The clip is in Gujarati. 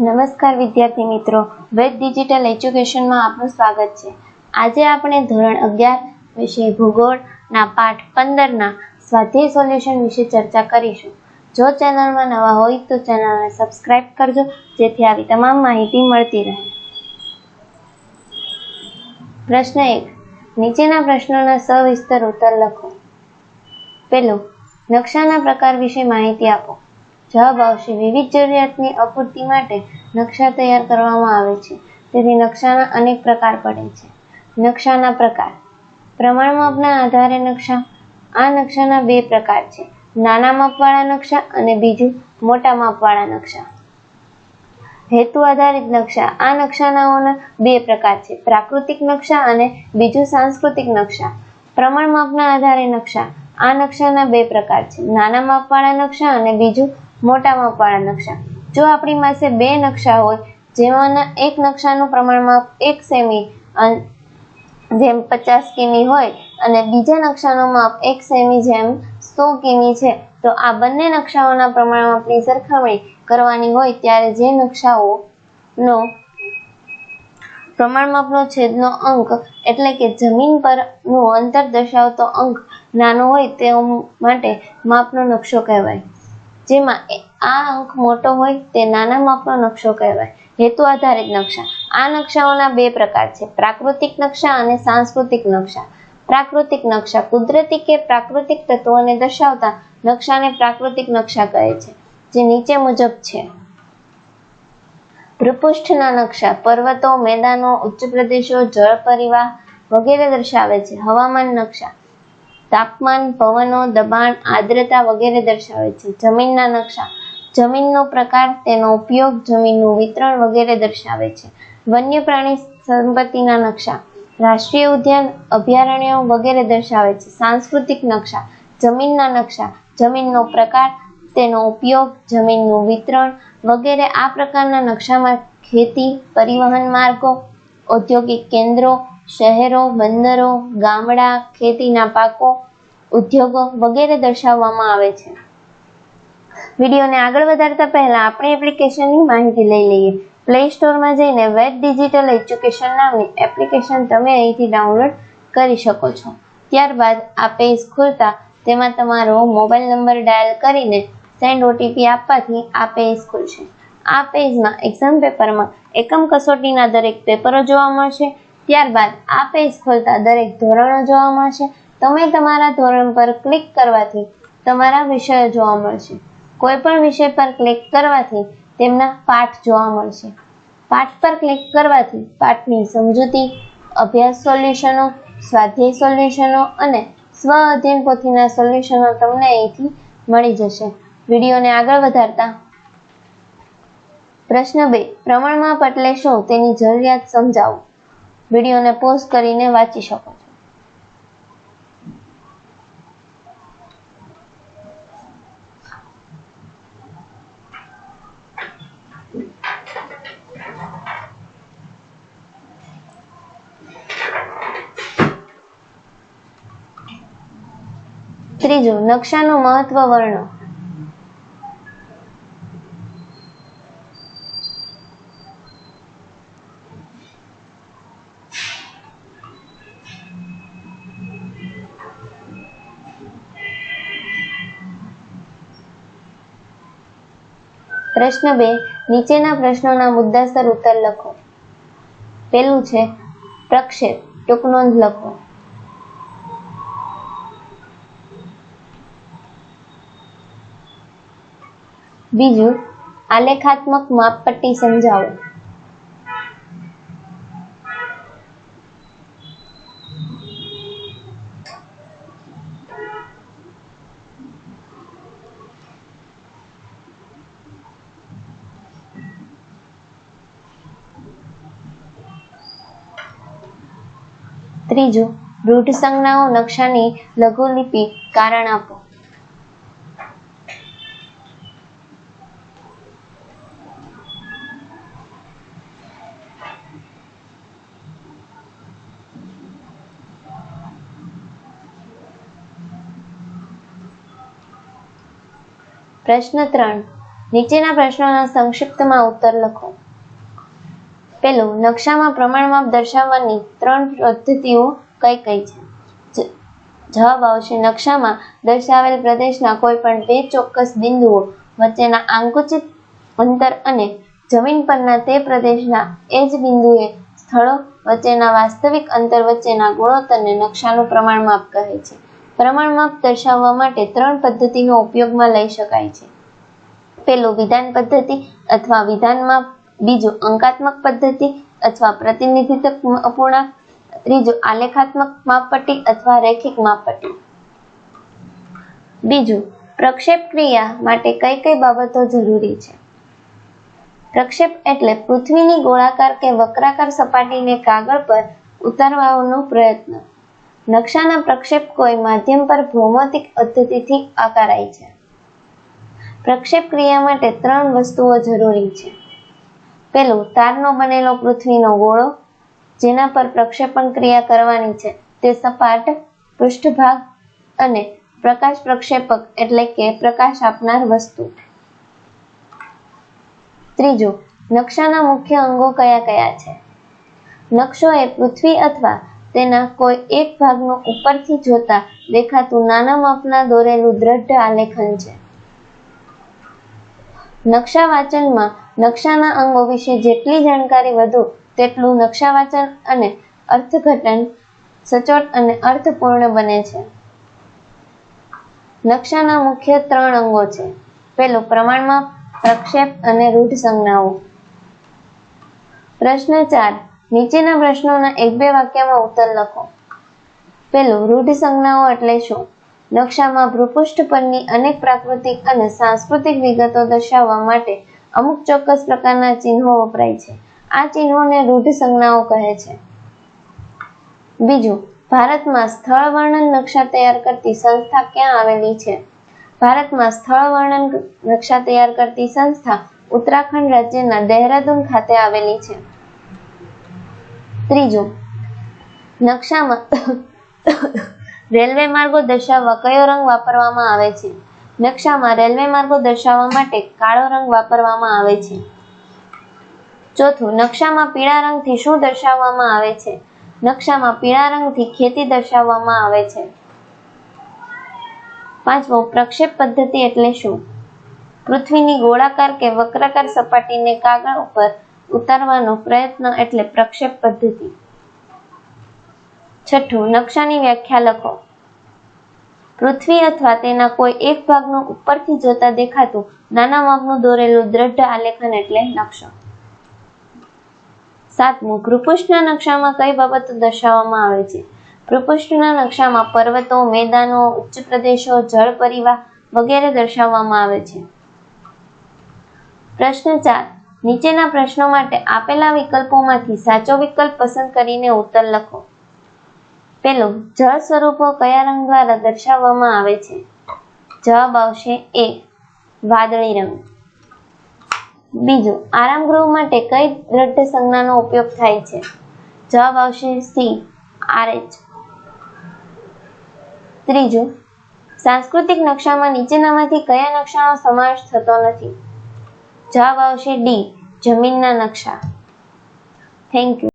નમસ્કાર વિદ્યાર્થી મિત્રો. વેદ ડિજિટલ એજ્યુકેશનમાં આપનું સ્વાગત છે. આજે આપણે ધોરણ અગિયાર વિષય ભૂગોળના પાઠ પંદરના સ્વાધ્યાય સોલ્યુશન વિશે ચર્ચા કરીશું. જો ચેનલમાં નવા હોય તો ચેનલને સબસ્ક્રાઇબ કરજો, જેથી આવી તમામ માહિતી મળતી રહે. પ્રશ્ન એક. નીચેના પ્રશ્નોના સવિસ્તર ઉત્તર લખો. પેલું નકશાના પ્રકાર વિશે માહિતી આપો. જવાબ આવશે વિવિધ જરૂરિયાતની અપૂર્તિ માટે નકશા તૈયાર કરવામાં આવે છે. તેથી નકશાના અનેક પ્રકાર પડે છે. નકશાના પ્રકાર. પ્રમાણ માપના આધારે નકશા. આ નકશાના બે પ્રકાર છે. નાના માપવાળા નકશા અને બીજું મોટા માપવાળા નકશા. હેતુ આધારિત નકશા. આ નકશાનાઓના બે પ્રકાર છે. પ્રાકૃતિક નકશા અને બીજું સાંસ્કૃતિક નકશા. પ્રમાણ માપના આધારે નકશા. આ નકશાના બે પ્રકાર છે. નાના માપવાળા નકશા અને બીજું મોટા માપવાળા નકશા. જો આપણી પાસે બે નકશા હોય, જેમાંના એક નકશાનું પ્રમાણ માપ એક સેમી જેમ પચાસ કિમી હોય અને બીજા નકશાનું માપ એક સેમી જેમ સો કિમી છે, તો આ બંને નકશાઓના પ્રમાણમાં આપણી સરખામણી કરવાની હોય ત્યારે જે નકશાઓનો પ્રમાણ માપનો છેદનો અંક, એટલે કે જમીન પરનું અંતર દર્શાવતો અંક નાનો હોય તેઓ માટે માપનો નકશો કહેવાય. જેમાં આ અંક મોટો હોય તે નાના માપનો નકશો કહેવાય. હેતુ આધારિત નકશા. આ નકશાઓના બે પ્રકાર છે. પ્રાકૃતિક નકશા અને સાંસ્કૃતિક નકશા. પ્રાકૃતિક નકશા કુદરતી કે પ્રાકૃતિક તત્વોને દર્શાવતા નકશાને પ્રાકૃતિક નકશા કહે છે, જે નીચે મુજબ છે. ભૂપૃષ્ઠના નકશા પર્વતો, મેદાનો, ઉચ્ચ પ્રદેશો, જળ પરિવાહ વગેરે દર્શાવે છે. હવામાન નકશા. તાપમાન, પવનો, દબાણ આર્દ્રતા વગેરે દર્શાવે છે. જમીનના નકશા. જમીનનો પ્રકાર, તેનો ઉપયોગ જમીનનું વિતરણ વગેરે દર્શાવે છે. વન્ય પ્રાણી સંપત્તિના નકશા. રાષ્ટ્રીય ઉદ્યાન અભયારણ્યો વગેરે દર્શાવે છે. સાંસ્કૃતિક નકશા. જમીનના નકશા. જમીનનો પ્રકાર, તેનો ઉપયોગ જમીનનું વિતરણ વગેરે આ પ્રકારના નકશામાં ખેતી, પરિવહન માર્ગો, ઔદ્યોગિક કેન્દ્રો શહેરો, બંદરો, ગામડા, ખેતીના પાકો, ઉદ્યોગો વગેરે દર્શાવવામાં આવે છે. વિડીયોને આગળ વધારતા પહેલા આપણી એપ્લિકેશનની માહિતી લઈ લઈએ. પ્લે સ્ટોરમાં જઈને વેબ ડિજિટલ એજ્યુકેશન નામની એપ્લિકેશન તમે અહીંથી ડાઉનલોડ કરી શકો છો. ત્યારબાદ આ પેજ ખોલતા તેમાં તમારો મોબાઈલ નંબર ડાયલ કરીને સેન્ડ ઓટીપી આપવાથી આ પેજ ખુલશે. આ પેજમાં એક્ઝામ પેપરમાં એકમ કસોટીના દરેક પેપરો જોવા મળશે. ત્યારબાદ આ પેજ ખોલતા દરેક ધોરણો જોવા મળશે. તમે તમારા ધોરણ પર ક્લિક કરવાથી તમારા વિષયો જોવા મળશે. કોઈ પણ વિષય પર ક્લિક કરવાથી તેમના પાઠ જોવા મળશે. પાઠ પર ક્લિક કરવાથી પાઠની સમજૂતી, અભ્યાસ સોલ્યુશનો સ્વાધ્યાય સોલ્યુશનો અને સ્વ અધ્યયન પોથીના સોલ્યુશનો તમને અહીંથી મળી જશે. વિડીયોને આગળ વધારતા પ્રશ્ન બે, પ્રમાણમાં પટલે શું? તેની જરૂરિયાત સમજાવો. વિડીયોને પોઝ કરીને વાંચી શકો છો. ત્રીજું નકશાનું મહત્વ વર્ણો પ્રશ્ન બે, નીચેના પ્રશ્નોના મુદ્દાસર ઉત્તર લખો. પેલું છે, પ્રક્ષેપ, ટૂંક નોંધ લખો. બીજું, આલેખાત્મક માપપટ્ટી સમજાવો. ત્રીજું રૂઢ સંજ્ઞાઓ નકશાની લઘુલિપિ કારણ આપો. પ્રશ્ન ત્રણ નીચેના પ્રશ્નોના સંક્ષિપ્તમાં ઉત્તર લખો. પેલું નકશામાં પ્રમાણમાં દર્શાવવાની ત્રણ પદ્ધતિઓ કઈ કઈ છે? જવાબ આવશે નકશામાં દર્શાવેલ પ્રદેશના કોઈ પણ બે ચોક્કસ બિંદુઓ વચ્ચેના આંકુચિત અંતર અને જમીન પરના તે પ્રદેશના એ જ બિંદુએ સ્થળો વચ્ચેના વાસ્તવિક અંતર વચ્ચેના ગુણોત્તરને નકશાનું પ્રમાણમાપ કહે છે. પ્રમાણમાપ દર્શાવવા માટે ત્રણ પદ્ધતિનો ઉપયોગમાં લઈ શકાય છે. પેલું વિધાન પદ્ધતિ અથવા વિધાનમાં બીજું અંકાત્મક પદ્ધતિ અથવા પ્રતિનિધિત્વ અપૂર્ણાંક, ત્રીજું આલેખાત્મક માપપટ્ટી અથવા રેખિક માપપટ્ટી. બીજું, પ્રક્ષેપ ક્રિયા માટે કઈ કઈ બાબતો જરૂરી છે? પ્રક્ષેપ એટલે પૃથ્વીની ગોળાકાર કે વક્રાકાર સપાટીને કાગળ પર ઉતારવાનો પ્રયત્ન. નકશાના પ્રક્ષેપ કોઈ માધ્યમ પર ભૌમિતિક પદ્ધતિથી આકારાય છે. પ્રક્ષેપ ક્રિયા માટે ત્રણ વસ્તુઓ જરૂરી છે. પેલું તારનો બનેલો પૃથ્વીનો ગોળો, જેના પર પ્રક્ષેપણ ક્રિયા કરવાની છે, તે સપાટ, પૃષ્ઠભાગ અને પ્રકાશ પ્રક્ષેપક એટલે કે પ્રકાશ આપનાર વસ્તુ. ત્રીજું, નકશાના મુખ્ય અંગો કયા કયા છે? નકશો એ પૃથ્વી અથવા તેના કોઈ એક ભાગનું ઉપરથી જોતા દેખાતું નાના માપના દોરેલું દ્રઢ આલેખન છે. નકશા વાંચનમાં નકશાના અંગો વિશે જેટલી જાણકારી વધુ, તેટલું નકશા વાંચન અને અર્થઘટન સચોટ અને અર્થપૂર્ણ બને છે. નકશાના મુખ્ય ત્રણ અંગો છે. પેલું પ્રમાણમાં, પ્રક્ષેપ અને રૂઢ સંજ્ઞાઓ. પ્રશ્ન ચાર, નીચેના પ્રશ્નોના એક બે વાક્યમાં ઉત્તર લખો. પેલું રૂઢ સંજ્ઞાઓ એટલે શું? નકશામાં ભૂપૃષ્ઠ પરની અનેક પ્રાકૃતિક અને સાંસ્કૃતિક વિગતો દર્શાવવા માટે અમુક ચોક્કસ પ્રકારના ચિહ્નો વપરાય છે. આ ચિહ્નોને રૂઢ સંજ્ઞાઓ કહે છે. બીજું, ભારતમાં સ્થળ વર્ણન નકશા તૈયાર કરતી સંસ્થા ક્યાં આવેલી છે? ભારતમાં સ્થળ વર્ણન નકશા તૈયાર કરતી સંસ્થા ઉત્તરાખંડ રાજ્યના દહેરાદૂન ખાતે આવેલી છે. ત્રીજું, નકશામાં રેલવે માર્ગો દર્શાવવા કયો રંગ વાપરવામાં આવે છે? નકશામાં રેલવે માર્ગો દર્શાવવા માટે કાળો રંગ વાપરવામાં આવે છે. ચોથું, નકશામાં પીળા રંગથી શું દર્શાવવામાં આવે છે? નકશામાં પીળા રંગથી ખેતી દર્શાવવામાં આવે છે. પાંચમું, પ્રક્ષેપ પદ્ધતિ એટલે શું? પૃથ્વીની ગોળાકાર કે વક્રાકાર સપાટીને કાગળ ઉપર ઉતારવાનો પ્રયત્ન એટલે પ્રક્ષેપ પદ્ધતિ. છઠ્ઠું, નકશાની વ્યાખ્યા લખો. પૃથ્વી અથવા તેના કોઈ એક ભાગનું ઉપરથી જોતા દેખાતું નાના માપનું દોરેલું દ્રઢ આલેખન એટલે નકશો. સાતમું, ભૂપૃષ્ઠના નકશામાં કઈ બાબતો દર્શાવવામાં આવે છે? ભૂપૃષ્ઠના નકશામાં પર્વતો, મેદાનો, ઉચ્ચ પ્રદેશો, જળ પરિવાહ વગેરે દર્શાવવામાં આવે છે. પ્રશ્ન ચાર, નીચેના પ્રશ્નો માટે આપેલા વિકલ્પોમાંથી સાચો વિકલ્પ પસંદ કરીને ઉત્તર લખો. પેલું જળ સ્વરૂપો કયા રંગ દ્વારા દર્શાવવામાં આવે છે? જવાબ આવશે એ, વાદળી રંગ. બીજું, આરામ ગૃહ માટે કઈ દ્રઢ સંજ્ઞાનો ઉપયોગ થાય છે? જવાબ આવશે સી, આરએચ. ત્રીજું, સાંસ્કૃતિક નકશામાં નીચેનામાંથી કયા નકશાનો સમાવેશ થતો નથી? જવાબ આવશે ડી, જમીનના નકશા. Thank you